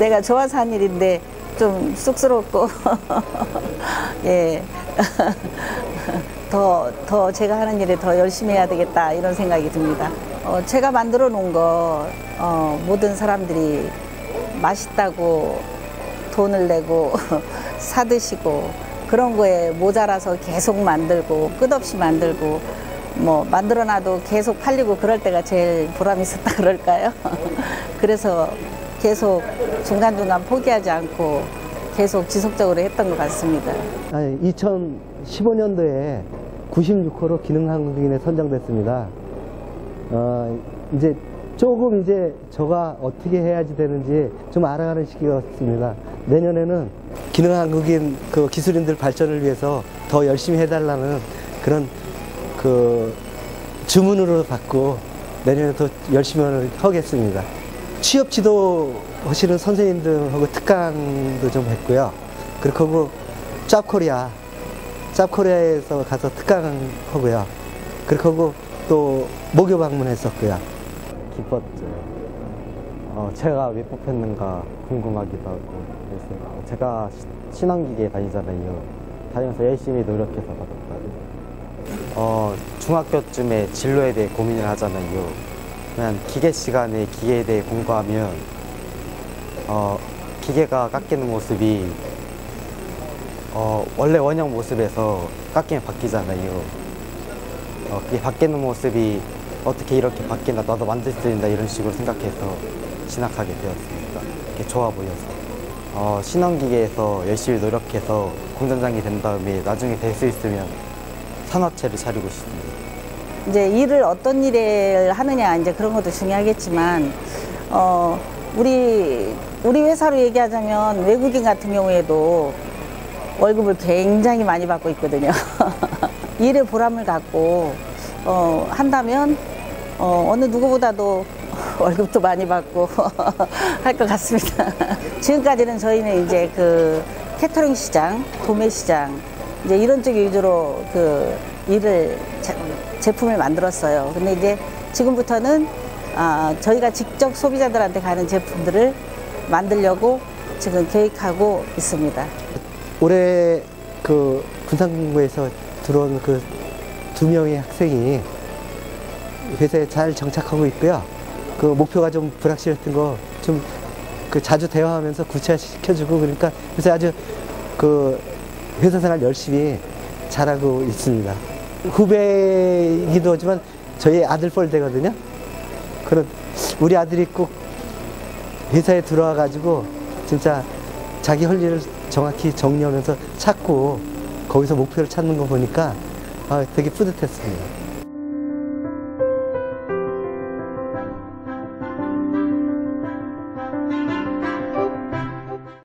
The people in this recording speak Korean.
내가 좋아서 한 일인데 좀 쑥스럽고 예. 더, 더 제가 하는 일에 더 열심히 해야 되겠다 이런 생각이 듭니다. 어, 제가 만들어 놓은 거 어, 모든 사람들이 맛있다고 돈을 내고 사 드시고 그런 거에 모자라서 계속 만들고 끝없이 만들고 뭐 만들어놔도 계속 팔리고 그럴 때가 제일 보람 있었다 그럴까요? 그래서 계속 중간중간 포기하지 않고 계속 지속적으로 했던 것 같습니다. 아니, 2015년도에 96호로 기능한국인에 선정됐습니다. 어, 이제 조금 이제 저가 어떻게 해야지 되는지 좀 알아가는 시기였습니다. 내년에는 기능한국인 그 기술인들 발전을 위해서 더 열심히 해달라는 그런 그 주문으로 받고 내년에 더 열심히 하겠습니다. 취업 지도 하시는 선생님들하고 특강도 좀 했고요. 그리고 뭐 짭코리아, 짭코리아에서 가서 특강하고요. 그리고 또 목요 방문했었고요. 기뻤죠. 어, 제가 왜 뽑혔는가 궁금하기도 하고 그랬어요. 제가 시- 신앙기계 다니잖아요. 다니면서 열심히 노력해서 받았다. 어, 중학교쯤에 진로에 대해 고민을 하잖아요. 그냥 기계 시간에 기계에 대해 공부하면 어, 기계가 깎이는 모습이 어, 원래 원형 모습에서 깎이면 바뀌잖아요. 어, 그게 바뀌는 모습이 어떻게 이렇게 바뀐다, 나도 만들 수 있다 이런 식으로 생각해서 진학하게 되었습니다. 이게 좋아 보여서. 어, 신원기계에서 열심히 노력해서 공장장이 된 다음에 나중에 될 수 있으면 산업체를 차리고 싶습니다. 이제 일을 어떤 일을 하느냐 이제 그런 것도 중요하겠지만 어 우리 우리 회사로 얘기하자면 외국인 같은 경우에도 월급을 굉장히 많이 받고 있거든요. 일의 보람을 갖고 어 한다면 어 어느 누구보다도 월급도 많이 받고 할 것 같습니다. 지금까지는 저희는 이제 그 캐터링 시장, 도매 시장 이제 이런 쪽 위주로 그 일을 제, 제품을 만들었어요. 근데 이제 지금부터는 아, 저희가 직접 소비자들한테 가는 제품들을 만들려고 지금 계획하고 있습니다. 올해 그 군산공고에서 들어온 그 두 명의 학생이 회사에 잘 정착하고 있고요. 그 목표가 좀 불확실했던 거 좀 그 자주 대화하면서 구체화시켜주고 그러니까 그래서 아주 그 회사 생활 열심히 잘하고 있습니다. 후배이기도 하지만 저희 아들 뻘 되거든요. 그런 우리 아들이 꼭 회사에 들어와 가지고 진짜 자기 할 일을 정확히 정리하면서 찾고 거기서 목표를 찾는 거 보니까 아, 되게 뿌듯했습니다.